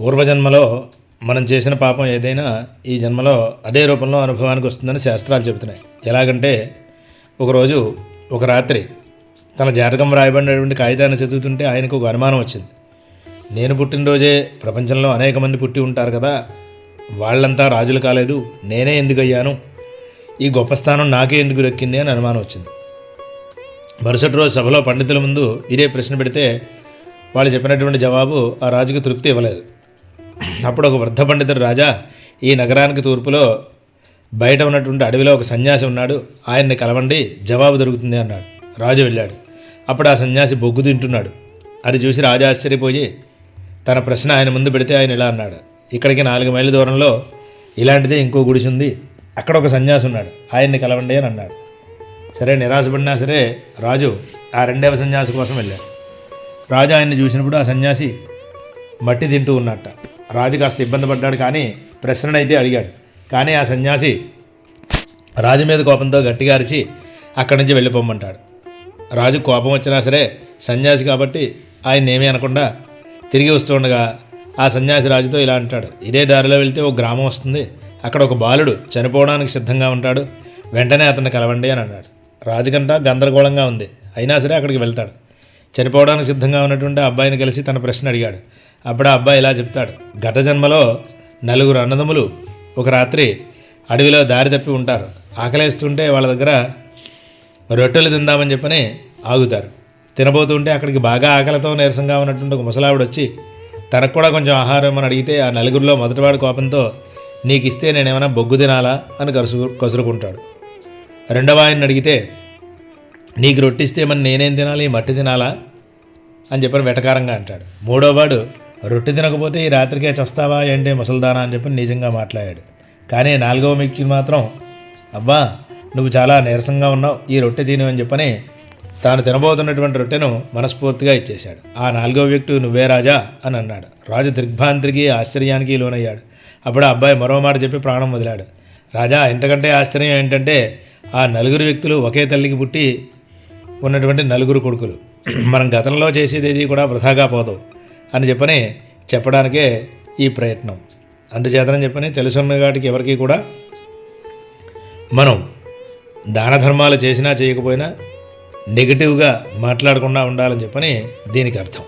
పూర్వజన్మలో మనం చేసిన పాపం ఏదైనా ఈ జన్మలో అదే రూపంలో అనుభవానికి వస్తుందని శాస్త్రాలు చెబుతున్నాయి. ఎలాగంటే ఒకరోజు ఒక రాత్రి తన జాతకం రాయబడినటువంటి కాగితాన్ని చదువుతుంటే ఆయనకు ఒక అనుమానం వచ్చింది. నేను పుట్టినరోజే ప్రపంచంలో అనేక మంది పుట్టి ఉంటారు కదా వాళ్ళంతా రాజులు కాలేదు నేనే ఎందుకు అయ్యాను ఈ గొప్ప స్థానం నాకే ఎందుకు దక్కింది అని అనుమానం వచ్చింది. మరుసటి రోజు సభలో పండితుల ముందు ఇదే ప్రశ్న పెడితే వాళ్ళు చెప్పినటువంటి జవాబు ఆ రాజుకు తృప్తి ఇవ్వలేదు. అప్పుడు ఒక వృద్ధ పండితుడు రాజా ఈ నగరానికి తూర్పులో బయట ఉన్నటువంటి అడవిలో ఒక సన్యాసి ఉన్నాడు. ఆయన్ని కలవండి జవాబు దొరుకుతుంది అన్నాడు. రాజు వెళ్ళాడు. అప్పుడు ఆ సన్యాసి బొగ్గు తింటున్నాడు. అది చూసి రాజు ఆశ్చర్యపోయి తన ప్రశ్న ఆయన ముందు పెడితే ఆయన ఇలా అన్నాడు. ఇక్కడికి నాలుగు మైళ్ళ దూరంలో ఇలాంటిదే ఇంకో గుడిసి ఉంది. అక్కడ ఒక సన్యాసి ఉన్నాడు. ఆయన్ని కలవండి అని అన్నాడు. సరే నిరాశపడినా సరే రాజు ఆ రెండవ సన్యాసి కోసం వెళ్ళాడు. రాజు ఆయన్ని చూసినప్పుడు ఆ సన్యాసి మట్టి తింటూ ఉన్నట్ట. రాజు కాస్త ఇబ్బంది పడ్డాడు కానీ ప్రశ్ననైతే అడిగాడు. కానీ ఆ సన్యాసి రాజు మీద కోపంతో గట్టిగా అరిచి అక్కడి నుంచి వెళ్ళిపోమ్మంటాడు రాజు కోపం వచ్చినా సరే సన్యాసి కాబట్టి ఆయన ఏమీ అనకుండా తిరిగి వస్తుండగా ఆ సన్యాసి రాజుతో ఇలా అంటాడు. ఇదే దారిలో వెళ్తే ఒక గ్రామం వస్తుంది. అక్కడ ఒక బాలుడు చనిపోవడానికి సిద్ధంగా ఉంటాడు. వెంటనే అతన్ని కలవండి అని అన్నాడు. రాజుకంట గందరగోళంగా ఉంది. అయినా సరే అక్కడికి వెళ్తాడు. చనిపోవడానికి సిద్ధంగా ఉన్నటువంటి ఆ అబ్బాయిని కలిసి తన ప్రశ్న అడిగాడు. అప్పుడు ఆ అబ్బాయి ఇలా చెప్తాడు. గత జన్మలో నలుగురు అన్నదమ్ములు ఒక రాత్రి అడవిలో దారి తప్పి ఉంటారు. ఆకలేస్తుంటే వాళ్ళ దగ్గర రొట్టెలు తిందామని చెప్పని ఆగుతారు. తినబోతుంటే అక్కడికి బాగా ఆకలితో నీరసంగా ఉన్నటువంటి ఒక ముసలావిడ వచ్చి తనకు కూడా కొంచెం ఆహారం అని అడిగితే ఆ నలుగురిలో మొదటివాడు కోపంతో నీకు ఇస్తే నేనేమైనా బొగ్గు తినాలా? అని కసురు కసురుకుంటాడు. రెండవ ఆయన అడిగితే నీకు రొట్టిస్తే మరి నేనేం తినాలి? ఈ మట్టి తినాలా? అని చెప్పని వెటకారంగా అంటాడు. మూడోవాడు రొట్టె తినకపోతే ఈ రాత్రికే చస్తావా? ఏంటే ముసల్దానా అని చెప్పి నిజంగా మాట్లాడాడు. కానీ నాలుగవ మిక్కి మాత్రం అబ్బా నువ్వు చాలా నీరసంగా ఉన్నావు ఈ రొట్టె తిను అని చెప్పని తాను తినబోతున్నటువంటి రొట్టెను మనస్ఫూర్తిగా ఇచ్చేశాడు. ఆ నాలుగో వ్యక్తి నువ్వే రాజా అని అన్నాడు. రాజు దిగ్భ్రాంతికి ఆశ్చర్యానికి లోనయ్యాడు. అప్పుడు ఆ అబ్బాయి మరో మాట చెప్పి ప్రాణం వదిలాడు. రాజా ఇంతకంటే ఆశ్చర్యం ఏంటంటే ఆ నలుగురు వ్యక్తులు ఒకే తల్లికి పుట్టి ఉన్నటువంటి నలుగురు కొడుకులు. మనం గతంలో చేసేది కూడా వృధాగా పోదు. అని చెప్పని చెప్పడానికే ఈ ప్రయత్నం. అందుచేతనని చెప్పని తెలుసున్న వాటికి ఎవరికి కూడా మనం దాన ధర్మాలు చేసినా చేయకపోయినా నెగిటివ్గా మాట్లాడకుండా ఉండాలని చెప్పని దీనికి అర్థం.